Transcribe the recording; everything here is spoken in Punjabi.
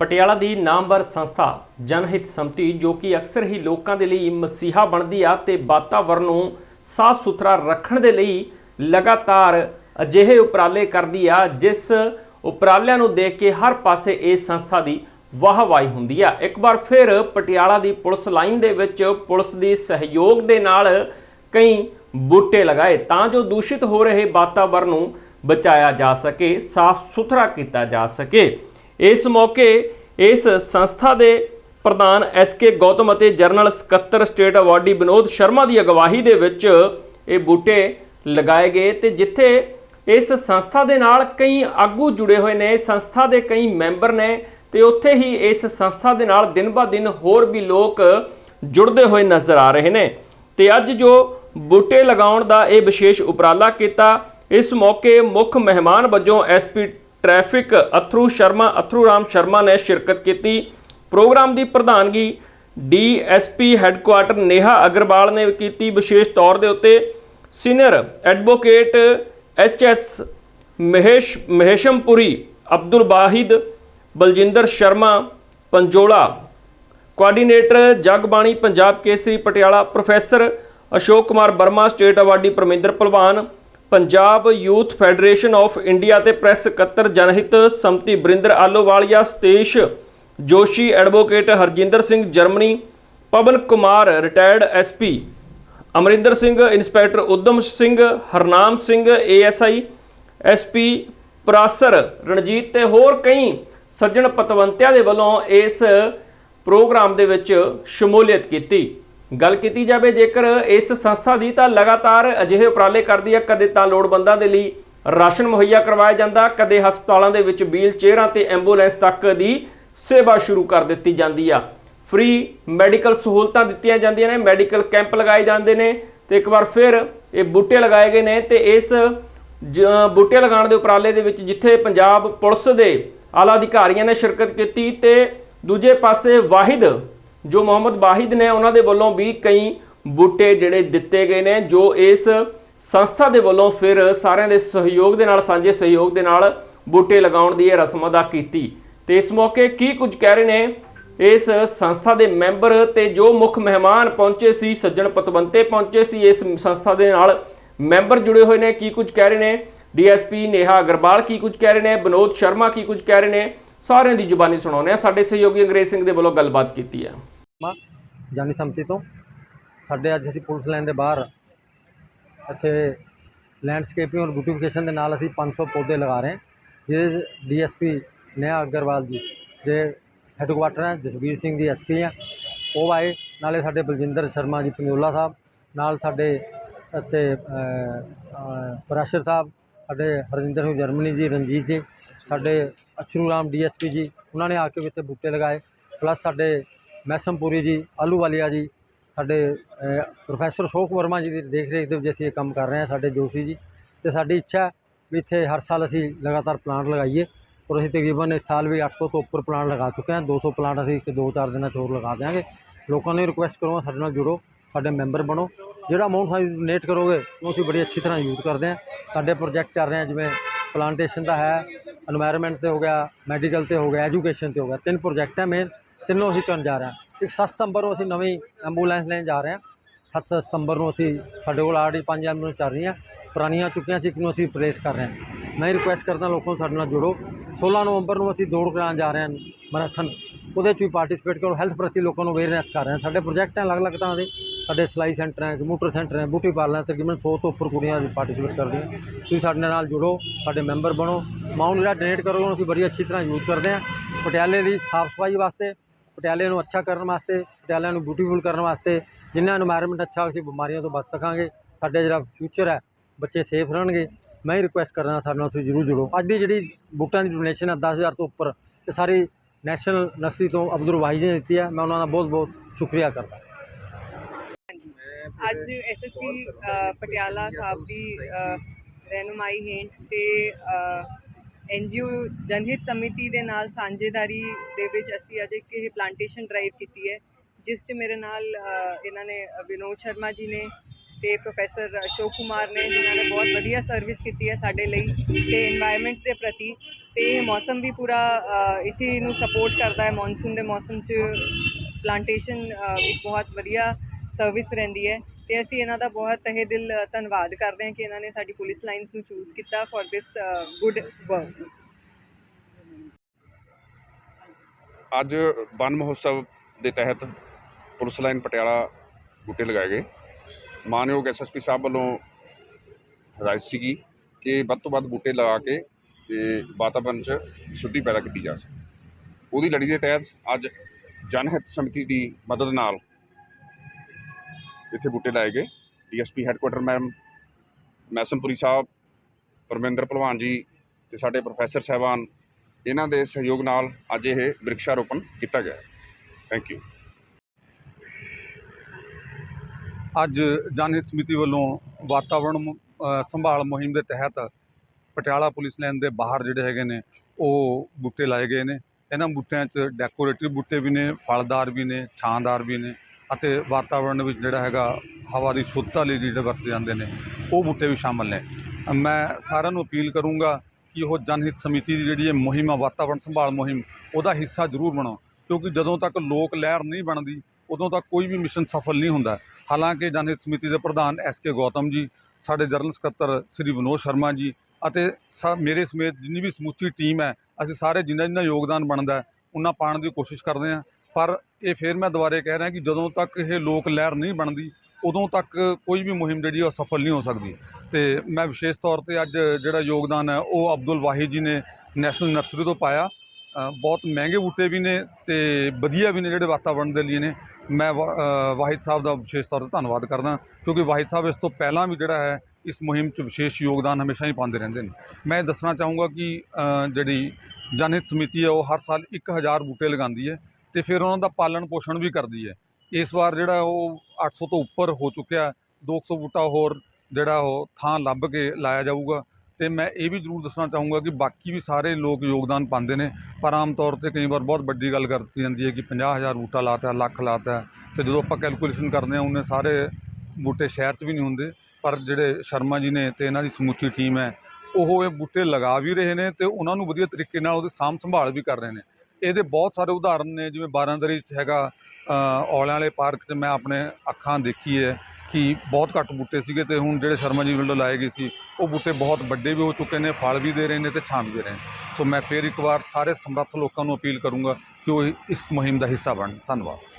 ਪਟਿਆਲਾ ਦੀ ਨਾਮਵਰ ਸੰਸਥਾ ਜਨਹਿਤ ਸੰਮਤੀ, ਜੋ ਕਿ ਅਕਸਰ ਹੀ ਲੋਕਾਂ ਦੇ ਲਈ ਮਸੀਹਾ ਬਣਦੀ ਆ ਤੇ ਵਾਤਾਵਰਣ ਨੂੰ ਸਾਫ਼ ਸੁਥਰਾ ਰੱਖਣ ਦੇ ਲਈ ਲਗਾਤਾਰ ਅਜਿਹੇ ਉਪਰਾਲੇ ਕਰਦੀ ਆ, ਜਿਸ ਉਪਰਾਲਿਆਂ ਨੂੰ ਦੇਖ ਕੇ ਹਰ ਪਾਸੇ ਇਸ ਸੰਸਥਾ ਦੀ ਵਾਹਵਾਈ ਹੁੰਦੀ ਆ। ਇੱਕ ਵਾਰ ਫਿਰ ਪਟਿਆਲਾ ਦੀ ਪੁਲਿਸ ਲਾਈਨ ਦੇ ਵਿੱਚ ਪੁਲਿਸ ਦੀ ਸਹਿਯੋਗ ਦੇ ਨਾਲ ਕਈ ਬੂਟੇ ਲਗਾਏ, ਤਾਂ ਜੋ ਦੂਸ਼ਿਤ ਹੋ ਰਹੇ ਵਾਤਾਵਰਣ ਨੂੰ ਬਚਾਇਆ ਜਾ ਸਕੇ, ਸਾਫ਼ ਸੁਥਰਾ ਕੀਤਾ ਜਾ ਸਕੇ। ਇਸ ਮੌਕੇ ਇਸ ਸੰਸਥਾ ਦੇ ਪ੍ਰਧਾਨ ਐਸ ਕੇ ਗੌਤਮ ਅਤੇ ਜਨਰਲ ਸਕੱਤਰ ਸਟੇਟ ਅਵਾਰਡੀ ਵਿਨੋਦ ਸ਼ਰਮਾ ਦੀ ਅਗਵਾਈ ਦੇ ਵਿੱਚ ਇਹ ਬੂਟੇ ਲਗਾਏ ਗਏ ਤੇ ਜਿੱਥੇ ਇਸ ਸੰਸਥਾ ਦੇ ਨਾਲ ਕਈ ਆਗੂ ਜੁੜੇ ਹੋਏ ਨੇ, ਸੰਸਥਾ ਦੇ ਕਈ ਮੈਂਬਰ ਨੇ ਤੇ ਉੱਥੇ ਹੀ ਇਸ ਸੰਸਥਾ ਦੇ ਨਾਲ ਦਿਨ ਬਾ ਦਿਨ ਹੋਰ ਵੀ ਲੋਕ ਜੁੜਦੇ ਹੋਏ ਨਜ਼ਰ ਆ ਰਹੇ ਨੇ। ਤੇ ਅੱਜ ਜੋ ਬੂਟੇ ਲਗਾਉਣ ਦਾ ਇਹ ਵਿਸ਼ੇਸ਼ ਉਪਰਾਲਾ ਕੀਤਾ, ਇਸ ਮੌਕੇ ਮੁੱਖ ਮਹਿਮਾਨ ਵਜੋਂ ਐਸਪੀ ਟ੍ਰੈਫਿਕ ਅਥਰੂ ਸ਼ਰਮਾ, ਅਥਰੂ ਰਾਮ ਸ਼ਰਮਾ ਨੇ ਸ਼ਿਰਕਤ ਕੀਤੀ। ਪ੍ਰੋਗਰਾਮ ਦੀ ਪ੍ਰਧਾਨਗੀ ਡੀਐਸਪੀ ਹੈੱਡਕੁਆਟਰ ਨੇਹਾ ਅਗਰਵਾਲ ਨੇ ਕੀਤੀ। ਵਿਸ਼ੇਸ਼ ਤੌਰ ਦੇ ਉੱਤੇ senior advocate HS Mahesh, Maheshampuri, Abdul Wahid, Baljinder Sharma, Panjola, coordinator Jagbani, Punjab Kesari, Patiala professor Ashok Kumar Verma, state awardee Parminder Bhalwan Punjab youth federation of India ਤੇ ਪ੍ਰੈਸ ਸਕੱਤਰ Janhit Sammati Barinder Ahluwalia, Satesh Joshi, advocate Harjinder Singh Germany, Pawan Kumar, retired SP Amarinder Singh, inspector Udham Singh, Harnam Singh ASI SP Prasar, Ranjit ਤੇ ਹੋਰ ਕਈ ਸੱਜਣ ਪਤਵੰਤਿਆਂ ਦੇ ਵੱਲੋਂ ਇਸ ਪ੍ਰੋਗਰਾਮ ਦੇ ਵਿੱਚ ਸ਼ਮੂਲੀਅਤ ਕੀਤੀ। ਗੱਲ ਕੀਤੀ ਜਾਵੇ ਜੇਕਰ ਇਸ ਸੰਸਥਾ ਦੀ ਤਾਂ ਲਗਾਤਾਰ ਅਜਿਹੇ ਉਪਰਾਲੇ ਕਰਦੀ ਹੈ, ਕਦੇ ਤਾਂ ਲੋੜਵੰਦਾਂ ਦੇ ਲਈ ਰਾਸ਼ਨ ਮੁਹੱਈਆ ਕਰਵਾਇਆ ਜਾਂਦਾ, ਕਦੇ ਹਸਪਤਾਲਾਂ ਦੇ ਵਿੱਚ ਵੀਲ ਚੇਅਰਾਂ ਤੇ ਐਂਬੂਲੈਂਸ ਤੱਕ ਦੀ ਸੇਵਾ ਸ਼ੁਰੂ ਕਰ ਦਿੱਤੀ ਜਾਂਦੀ ਆ। ਫ੍ਰੀ ਮੈਡੀਕਲ ਸਹੂਲਤਾਂ ਦਿੱਤੀਆਂ ਜਾਂਦੀਆਂ ਨੇ, ਮੈਡੀਕਲ ਕੈਂਪ ਲਗਾਏ ਜਾਂਦੇ ਨੇ ਤੇ ਇੱਕ ਵਾਰ ਫਿਰ ਇਹ ਬੂਟੇ ਲਗਾਏ ਗਏ ਨੇ ਤੇ ਇਸ ਬੂਟੇ ਲਗਾਉਣ ਦੇ ਉਪਰਾਲੇ ਦੇ ਵਿੱਚ ਜਿੱਥੇ ਪੰਜਾਬ ਪੁਲਿਸ ਦੇ ਆਲਾ ਅਧਿਕਾਰੀਆਂ ਨੇ ਸ਼ਿਰਕਤ ਕੀਤੀ ਤੇ ਦੂਜੇ ਪਾਸੇ ਵਾਹਿਦ ਜੋ ਮੁਹੰਮਦ ਵਾਹਿਦ ਨੇ ਉਹਨਾਂ ਦੇ ਵੱਲੋਂ ਵੀ ਕਈ ਬੂਟੇ ਜਿਹੜੇ ਦਿੱਤੇ ਗਏ ਨੇ, ਜੋ ਇਸ ਸੰਸਥਾ ਦੇ ਵੱਲੋਂ ਫਿਰ ਸਾਰਿਆਂ ਦੇ ਸਹਿਯੋਗ ਦੇ ਨਾਲ, ਸਾਂਝੇ ਸਹਿਯੋਗ ਦੇ ਨਾਲ ਬੂਟੇ ਲਗਾਉਣ ਦੀ ਇਹ ਰਸਮ ਅਦਾ ਕੀਤੀ। ਤੇ ਇਸ ਮੌਕੇ ਕੀ ਕੁਝ ਕਹਿ ਰਹੇ ਨੇ, ਇਸ ਸੰਸਥਾ ਦੇ ਮੈਂਬਰ ਤੇ ਜੋ ਮੁੱਖ ਮਹਿਮਾਨ ਪਹੁੰਚੇ ਸੀ, ਸੱਜਣ ਪਤਵੰਤੇ ਪਹੁੰਚੇ ਸੀ, ਇਸ ਸੰਸਥਾ ਦੇ ਨਾਲ ਮੈਂਬਰ ਜੁੜੇ ਹੋਏ ਨੇ, ਕੀ ਕੁਝ ਕਹਿ ਰਹੇ ਨੇ? ਡੀਐਸਪੀ ਨੇਹਾ ਅਗਰਵਾਲ ਕੀ ਕੁਝ ਕਹਿ ਰਹੇ ਨੇ? ਵਿਨੋਦ ਸ਼ਰਮਾ ਕੀ ਕੁਝ ਕਹਿ ਰਹੇ ਨੇ? ਸਾਰਿਆਂ ਦੀ ਜ਼ੁਬਾਨੀ ਸੁਣਾਉਂਦੇ ਆ ਸਾਡੇ ਸਹਿਯੋਗੀ ਅੰਗਰੇਜ਼ ਸਿੰਘ ਦੇ ਵੱਲੋਂ ਗੱਲਬਾਤ ਕੀਤੀ ਹੈ। ਮਾ ਜਾਨੀ ਸੰਮਤੀ ਤੋਂ। ਸਾਡੇ ਅੱਜ ਅਸੀਂ ਪੁਲਿਸ ਲਾਈਨ ਦੇ ਬਾਹਰ ਇੱਥੇ ਲੈਂਡਸਕੇਪਿੰਗ ਔਰ ਬਿਊਟੀਫਿਕੇਸ਼ਨ ਦੇ ਨਾਲ ਅਸੀਂ 500 ਪੌਦੇ ਲਗਾ ਰਹੇ ਹਾਂ। ਜਿਹਦੇ ਡੀਐਸਪੀ ਨੇਹਾ ਅਗਰਵਾਲ ਜੀ ਦੇ ਹੈੱਡਕੁਆਟਰ ਹੈ, ਜਸਵੀਰ ਸਿੰਘ ਜੀ ਐਸਪੀ ਹੈ। ਉਹ ਆਏ, ਨਾਲੇ ਸਾਡੇ ਬਲਜਿੰਦਰ ਸ਼ਰਮਾ ਜੀ ਪੰਜੋਲਾ ਸਾਹਿਬ, ਨਾਲ ਸਾਡੇ ਅਤੇ ਪ੍ਰੈਸ਼ਰ ਸਾਹਿਬ, ਸਾਡੇ ਹਰਜਿੰਦਰ ਸਿੰਘ ਜਰਮਨੀ ਜੀ, ਰਣਜੀਤ ਜੀ, ਸਾਡੇ ਅਛਰੂ ਰਾਮ ਡੀਐਸਪੀ ਜੀ, ਉਹਨਾਂ ਨੇ ਆ ਕੇ ਵੀ ਇੱਥੇ ਬੂਟੇ ਲਗਾਏ। ਪਲੱਸ ਸਾਡੇ ਮੈਸਮ ਮਹਿਸਮਪੁਰੀ ਜੀ ਆਲੂ ਆਲੂਵਾਲੀਆ ਜੀ, ਸਾਡੇ ਪ੍ਰੋਫੈਸਰ ਸ਼ੋਕ ਵਰਮਾ ਜੀ ਦੀ ਦੇਖ ਰੇਖ ਦੇ ਵਿੱਚ ਅਸੀਂ ਇਹ ਕੰਮ ਕਰ ਰਹੇ ਹਾਂ, ਸਾਡੇ ਜੋਸ਼ੀ ਜੀ। ਤੇ ਸਾਡੀ ਇੱਛਾ ਵੀ ਇੱਥੇ ਹਰ ਸਾਲ ਅਸੀਂ ਲਗਾਤਾਰ ਪਲਾਂਟ ਲਗਾਈਏ ਔਰ ਅਸੀਂ ਤਕਰੀਬਨ ਇਸ ਸਾਲ ਵੀ 800 ਤੋਂ ਉੱਪਰ ਪਲਾਂਟ ਲਗਾ ਚੁੱਕੇ ਹਾਂ। 200 ਪਲਾਂਟ ਅਸੀਂ ਇੱਕ 2-4 ਦਿਨਾਂ 'ਚ ਹੋਰ ਲਗਾ ਦੇਵਾਂਗੇ ਲੋਕਾਂ ਨੂੰ ਰਿਕੁਐਸਟ ਕਰੋ ਸਾਡੇ ਨਾਲ ਜੁੜੋ, ਸਾਡੇ ਮੈਂਬਰ ਬਣੋ। ਜਿਹੜਾ ਅਮਾਉਂਟ ਸਾਨੂੰ ਡੋਨੇਟ ਕਰੋਗੇ, ਉਹ ਅਸੀਂ ਬੜੀ ਅੱਛੀ ਤਰ੍ਹਾਂ ਯੂਜ਼ ਕਰਦੇ ਹਾਂ। ਸਾਡੇ ਪ੍ਰੋਜੈਕਟ ਚੱਲ ਰਹੇ ਆ, ਜਿਵੇਂ ਪਲਾਂਟੇਸ਼ਨ ਦਾ ਹੈ এনवायरमेंट ਤੇ ਹੋ ਗਿਆ ਮੈਡੀਕਲ ਤੇ ਹੋ ਗਿਆ ਐਜੂਕੇਸ਼ਨ ਤੇ ਹੋ ਗਿਆ। ਤਿੰਨ ਪ੍ਰੋਜੈਕਟ ਹੈ ਮੇਨ ਤਿੰਨੋਂ ਅਸੀਂ ਕਰਨ ਜਾ ਰਹੇ ਹਾਂ। ਇੱਕ 7 ਸਤੰਬਰ ਨੂੰ ਅਸੀਂ ਨਵੀਂ ਐਂਬੂਲੈਂਸ ਲੈਣ ਜਾ ਰਹੇ ਹਾਂ। 7 ਸਤੰਬਰ ਨੂੰ ਅਸੀਂ ਸਾਡੇ ਕੋਲ ਆਲਰੇਡੀ ਪੰਜ ਐਂਬੂਲੈਂਸ ਚੱਲ ਰਹੀਆਂ। ਪੁਰਾਣੀਆਂ ਚੁੱਕੀਆਂ ਸੀ, ਇੱਕ ਨੂੰ ਅਸੀਂ ਰਿਪਲੇਸ ਕਰ ਰਹੇ ਹਾਂ। ਮੈਂ ਰਿਕੁਐਸਟ ਕਰਦਾ ਲੋਕਾਂ ਨੂੰ ਸਾਡੇ ਨਾਲ ਜੁੜੋ। 16 ਨਵੰਬਰ ਨੂੰ ਅਸੀਂ ਦੌੜ ਕਰਾਉਣ ਜਾ ਰਹੇ ਹਾਂ ਮੈਰਾਥਨ ਉਹਦੇ 'ਚ ਵੀ ਪਾਰਟਿਸਿਪੇਟ ਕਰੋ। ਹੈਲਥ ਪ੍ਰਤੀ ਲੋਕਾਂ ਨੂੰ ਅਵੇਅਰਨੈਸ ਕਰ ਰਹੇ ਹਾਂ। ਸਾਡੇ ਪ੍ਰੋਜੈਕਟ ਹੈ ਅਲੱਗ-ਅਲੱਗ ਤਰ੍ਹਾਂ ਦੇ। ਸਾਡੇ ਸਿਲਾਈ ਸੈਂਟਰ ਹੈ ਕੰਪਿਊਟਰ ਸੈਂਟਰ ਹੈ ਬੂਟੀ ਪਾਰਲਰ ਤਕਰੀਬਨ 100 ਤੋਂ ਉੱਪਰ ਕੁੜੀਆਂ ਪਾਰਟਿਸਿਪੇਟ ਕਰਦੀਆਂ ਤੁਸੀਂ ਸਾਡੇ ਨਾਲ ਜੁੜੋ, ਸਾਡੇ ਮੈਂਬਰ ਬਣੋ। ਮਾਊਂਟ ਜਿਹੜਾ ਡੋਨੇਟ ਕਰੋਗੇ ਉਹਨੂੰ ਅਸੀਂ ਬੜੀ ਅੱਛੀ ਤਰ੍ਹਾਂ ਯੂਜ਼ ਕਰਦੇ ਹਾਂ। ਪਟਿਆਲੇ ਦੀ ਸਾਫ਼ ਸਫ਼ਾਈ ਵਾਸਤੇ ਪਟਿਆਲੇ ਨੂੰ ਅੱਛਾ ਕਰਨ ਵਾਸਤੇ ਪਟਿਆਲੇ ਨੂੰ ਬਿਊਟੀਫੁਲ ਕਰਨ ਵਾਸਤੇ ਜਿੰਨਾ এনवायरमेंट ਅੱਛਾ ਹੋਵੇ ਬਿਮਾਰੀਆਂ ਤੋਂ ਬਚ ਸਕਾਂਗੇ। ਸਾਡੇ ਜਿਹੜਾ ਫਿਊਚਰ ਹੈ, ਬੱਚੇ ਸੇਫ ਰਹਿਣਗੇ। ਮੈਂ ਹੀ ਰਿਕੁਐਸਟ ਕਰਦਾ ਸਾਡੇ ਨਾਲ ਤੁਸੀਂ ਜਰੂਰ ਜੁੜੋ। ਅੱਜ ਦੀ ਜਿਹੜੀ ਬੂਟਾਂ ਦੀ ਡੋਨੇਸ਼ਨ ਹੈ 10000 ਤੋਂ ਉੱਪਰ, ਇਹ ਸਾਰੀ ਨੈਸ਼ਨਲ ਨਰਸਰੀ ਤੋਂ ਅਬਦੁਲ ਵਾਹਿਦ ਨੇ ਦਿੱਤੀ ਹੈ। ਮੈਂ ਉਹਨਾਂ ਦਾ ਬਹੁਤ ਬਹੁਤ ਸ਼ੁਕਰੀਆ ਕਰਦਾ। ਅੱਜ ਐਸਐਸਪੀ ਪਟਿਆਲਾ ਸਾਹਿਬ ਦੀ ਰਹਿਨੁਮਾਈ ਹੇਠ ਤੇ ਐੱਨ ਜੀ ਓ ਜਨਹਿਤ ਸਮਿਤੀ ਦੇ ਨਾਲ ਸਾਂਝੇਦਾਰੀ ਦੇ ਵਿੱਚ ਅਸੀਂ ਅੱਜ ਇੱਕ ਇਹ ਪਲਾਂਟੇਸ਼ਨ ਡਰਾਈਵ ਕੀਤੀ ਹੈ, ਜਿਸ 'ਚ ਮੇਰੇ ਨਾਲ ਇਹਨਾਂ ਨੇ ਵਿਨੋਦ ਸ਼ਰਮਾ ਜੀ ਨੇ ਤੇ ਪ੍ਰੋਫੈਸਰ ਅਸ਼ੋਕ ਕੁਮਾਰ ਨੇ, ਜਿਨ੍ਹਾਂ ਨੇ ਬਹੁਤ ਵਧੀਆ ਸਰਵਿਸ ਕੀਤੀ ਹੈ ਸਾਡੇ ਲਈ ਤੇ এনवायरमेंट ਦੇ ਪ੍ਰਤੀ। ਤੇ ਮੌਸਮ ਵੀ ਪੂਰਾ ਇਸੇ ਨੂੰ ਸਪੋਰਟ ਕਰਦਾ ਹੈ ਮੌਨਸੂਨ ਦੇ ਮੌਸਮ 'ਚ ਪਲਾਂਟੇਸ਼ਨ ਬਹੁਤ ਵਧੀਆ ਸਰਵਿਸ ਰਹਿੰਦੀ ਹੈ। ਤੇ ਅਸੀਂ ਇਹਨਾਂ ਦਾ ਬਹੁਤ ਤਹਿ ਦਿਲ ਧੰਨਵਾਦ ਕਰਦੇ ਹਾਂ ਕਿ ਇਹਨਾਂ ਨੇ ਸਾਡੀ ਪੁਲਿਸ ਲਾਈਨਸ ਨੂੰ ਚੂਜ਼ ਕੀਤਾ ਫॉर ਦਿਸ ਗੁੱਡ ਵਰਕ ਅੱਜ ਵਨ ਮਹੋਤਸਵ ਦੇ ਤਹਿਤ ਪੁਲਿਸ ਲਾਈਨ ਪਟਿਆਲਾ ਬੂਟੇ ਲਗਾਏ ਗਏ। ਮਾਨਯੋਗ ਐਸਐਸਪੀ ਸਾਹਿਬ ਵੱਲੋਂ ਹਦਾਇਤ ਸੀਗੀ ਕਿ ਵੱਧ ਤੋਂ ਵੱਧ ਬੂਟੇ ਲਗਾ ਕੇ ਤੇ ਵਾਤਾਵਰਣ 'ਚ ਸ਼ੁੱਧੀ ਪੈਦਾ ਕੀਤੀ ਜਾ ਸਕੇ। ਉਹਦੀ ਲੜੀ ਦੇ ਤਹਿਤ ਅੱਜ ਜਨ ਹਿੱਤ ਸਮਿਤੀ ਦੀ ਮਦਦ ਨਾਲ ਇੱਥੇ ਬੂਟੇ ਲਾਏ ਗਏ। DSP headquarter ma'am Maisanpuri Sahib, Parminder Bhalwan ji ਤੇ ਸਾਡੇ ਪ੍ਰੋਫੈਸਰ ਸਾਹਿਬਾਨ, ਇਹਨਾਂ ਦੇ ਸਹਿਯੋਗ ਨਾਲ ਅੱਜ ਇਹ ਬ੍ਰਿਕਸ਼ਾਰੋਪਣ ਕੀਤਾ ਗਿਆ। ਥੈਂਕ ਯੂ ਅੱਜ ਜਨਹਿਤ ਸਮਿਤੀ ਵੱਲੋਂ ਵਾਤਾਵਰਣ ਸੰਭਾਲ ਮੁਹਿੰਮ ਦੇ ਤਹਿਤ ਪਟਿਆਲਾ ਪੁਲਿਸ ਲਾਈਨ ਦੇ ਬਾਹਰ ਜਿਹੜੇ ਹੈਗੇ ਨੇ, ਉਹ ਬੂਟੇ ਲਾਏ ਗਏ ਨੇ। ਇਹਨਾਂ ਬੂਟਿਆਂ 'ਚ ਡੈਕੋਰੇਟਿਵ ਬੂਟੇ ਵੀ ਨੇ, ਫਲਦਾਰ ਵੀ ਨੇ, ਛਾਂਦਾਰ ਵੀ ਨੇ। ਅਤੇ ਵਾਤਾਵਰਣ ਵਿੱਚ ਜਿਹੜਾ ਹੈਗਾ ਹਵਾ ਦੀ ਸ਼ੁੱਧਤਾ ਲਈ ਜਿਹੜੇ ਵਰਤੇ ਜਾਂਦੇ ਨੇ ਉਹ ਬੂਟੇ ਵੀ ਸ਼ਾਮਲ ਨੇ। ਮੈਂ ਸਾਰਿਆਂ ਨੂੰ ਅਪੀਲ ਕਰੂੰਗਾ ਕਿ ਉਹ ਜਨਹਿਤ ਸਮਿਤੀ ਦੀ ਜਿਹੜੀ ਇਹ ਮੁਹਿੰਮ ਆ ਵਾਤਾਵਰਣ ਸੰਭਾਲ ਮੁਹਿੰਮ ਉਹਦਾ ਹਿੱਸਾ ਜ਼ਰੂਰ ਬਣੋ। ਕਿਉਂਕਿ ਜਦੋਂ ਤੱਕ ਲੋਕ ਲਹਿਰ ਨਹੀਂ ਬਣਦੀ ਉਦੋਂ ਤੱਕ ਕੋਈ ਵੀ ਮਿਸ਼ਨ ਸਫਲ ਨਹੀਂ ਹੁੰਦਾ। ਹਾਲਾਂਕਿ ਜਨਹਿਤ ਸਮਿਤੀ ਦੇ ਪ੍ਰਧਾਨ ਐਸ ਕੇ ਗੌਤਮ ਜੀ ਸਾਡੇ ਜਨਰਲ ਸਕੱਤਰ ਸ੍ਰੀ ਵਿਨੋਦ ਸ਼ਰਮਾ ਜੀ ਅਤੇ ਸਾ- ਮੇਰੇ ਸਮੇਤ ਜਿੰਨੀ ਵੀ ਸਮੁੱਚੀ ਟੀਮ ਹੈ ਅਸੀਂ ਸਾਰੇ ਜਿੰਨਾ ਜਿੰਨਾ ਯੋਗਦਾਨ ਬਣਦਾ ਹੈ, ਉਨਾ ਪਾਉਣ ਦੀ ਕੋਸ਼ਿਸ਼ ਕਰਦੇ ਹਾਂ। ਪਰ ਇਹ ਫਿਰ ਮੈਂ ਦੁਬਾਰੇ ਕਹਿ ਰਿਹਾ ਕਿ ਜਦੋਂ ਤੱਕ ਇਹ ਲੋਕ ਲਹਿਰ ਨਹੀਂ ਬਣਦੀ, ਉਦੋਂ ਤੱਕ ਕੋਈ ਵੀ ਮੁਹਿੰਮ ਜਿਹੜੀ ਆ ਉਹ ਸਫਲ ਨਹੀਂ ਹੋ ਸਕਦੀ। ਤੇ ਮੈਂ ਵਿਸ਼ੇਸ਼ ਤੌਰ ਤੇ ਅੱਜ ਜਿਹੜਾ ਯੋਗਦਾਨ ਹੈ, ਉਹ ਅਬਦੁਲ ਵਾਹਿਦ ਜੀ ਨੇ ਨੈਸ਼ਨਲ ਨਰਸਰੀ ਤੋਂ ਪਾਇਆ। ਬਹੁਤ ਮਹਿੰਗੇ ਬੂਟੇ ਵੀ ਨੇ ਤੇ ਵਧੀਆ ਵੀ ਨੇ ਜਿਹੜੇ ਵਾਤਾਵਰਣ ਦੇ ਲਈ ਨੇ। ਮੈਂ ਵਾ- ਵਾਹਿਦ ਸਾਹਿਬ ਦਾ ਵਿਸ਼ੇਸ਼ ਤੌਰ ਤੇ ਧੰਨਵਾਦ ਕਰਦਾ, ਕਿਉਂਕਿ ਵਾਹਿਦ ਸਾਹਿਬ ਇਸ ਤੋਂ ਪਹਿਲਾਂ ਵੀ ਜਿਹੜਾ ਹੈ, ਇਸ ਮੁਹਿੰਮ 'ਚ ਵਿਸ਼ੇਸ਼ ਯੋਗਦਾਨ ਹਮੇਸ਼ਾ ਹੀ ਪਾਉਂਦੇ ਰਹਿੰਦੇ ਨੇ। ਮੈਂ ਇਹ ਦੱਸਣਾ ਚਾਹੂੰਗਾ ਕਿ ਜਿਹੜੀ ਜਨਹਿਤ ਸਮਿਤੀ ਹੈ, ਉਹ ਹਰ ਸਾਲ 1000 ਬੂਟੇ ਲਗਾਉਂਦੀ ਹੈ। ਤੇ ਫਿਰ ਉਹਨਾਂ ਦਾ ਪਾਲਣ ਪੋਸ਼ਣ ਵੀ ਕਰਦੀ ਹੈ। ਇਸ ਵਾਰ ਜਿਹੜਾ ਉਹ 800 ਤੋਂ ਉੱਪਰ ਹੋ ਚੁੱਕਿਆ 200 ਬੂਟਾ ਹੋਰ ਜਿਹੜਾ ਉਹ ਥਾਂ ਲੱਭ ਕੇ ਲਾਇਆ ਜਾਊਗਾ। ਤੇ ਮੈਂ ਇਹ ਵੀ ਜ਼ਰੂਰ ਦੱਸਣਾ ਚਾਹੂੰਗਾ ਕਿ ਬਾਕੀ ਵੀ ਸਾਰੇ ਲੋਕ ਯੋਗਦਾਨ ਪਾਉਂਦੇ ਨੇ, ਪਰ ਆਮ ਤੌਰ ਤੇ ਕਈ ਵਾਰ ਬਹੁਤ ਵੱਡੀ ਗੱਲ ਕਰਤੀ ਜਾਂਦੀ ਹੈ ਕਿ 50000 ਬੂਟਾ ਲਾਤਾ, ਲੱਖ ਲਾਤਾ ਤੇ ਜਦੋਂ ਆਪਾਂ ਕੈਲਕੂਲੇਸ਼ਨ ਕਰਦੇ ਹਾਂ, ਉਹਨੇ ਸਾਰੇ ਬੂਟੇ ਸ਼ਹਿਰ 'ਚ ਵੀ ਨਹੀਂ ਹੁੰਦੇ, ਪਰ ਜਿਹੜੇ ਸ਼ਰਮਾ ਜੀ ਨੇ ਤੇ ਇਹਨਾਂ ਦੀ ਸਮੁੱਚੀ ਟੀਮ ਹੈ, ਉਹ ਇਹ ਬੂਟੇ ਲਗਾ ਵੀ ਰਹੇ ਨੇ ਤੇ ਉਹਨਾਂ ਨੂੰ ਵਧੀਆ ਤਰੀਕੇ ਨਾਲ ਉਹਦੀ ਸਾਂਭ ਸੰਭਾਲ ਵੀ ਕਰ ਰਹੇ ਨੇ। ਇਹਦੇ ਬਹੁਤ ਸਾਰੇ ਉਦਾਹਰਨ ਨੇ, ਜਿਵੇਂ ਬਾਰਾਂਦਰੀ 'ਚ ਹੈਗਾ ਔਲਿਆਂ ਵਾਲੇ ਪਾਰਕ 'ਚ ਮੈਂ ਆਪਣੇ ਅੱਖਾਂ ਦੇਖੀ ਹੈ ਕਿ ਬਹੁਤ ਘੱਟ ਬੂਟੇ ਸੀਗੇ ਤੇ ਹੁਣ ਜਿਹੜੇ ਸ਼ਰਮਾ ਜੀ ਵੱਲੋਂ ਲਾਏ ਗਏ ਸੀ, ਉਹ ਬੂਟੇ ਬਹੁਤ ਵੱਡੇ ਵੀ ਹੋ ਚੁੱਕੇ ਨੇ, ਫਲ ਵੀ ਦੇ ਰਹੇ ਨੇ ਤੇ ਛਾਂ ਵੀ ਦੇ ਰਹੇ ਨੇ। ਸੋ ਮੈਂ ਫੇਰ ਇੱਕ ਵਾਰ ਸਾਰੇ ਸਮਰੱਥ ਲੋਕਾਂ ਨੂੰ ਅਪੀਲ ਕਰੂੰਗਾ ਕਿ ਉਹ ਇਸ ਮੁਹਿੰਮ ਦਾ ਹਿੱਸਾ ਬਣਨ ਧੰਨਵਾਦ।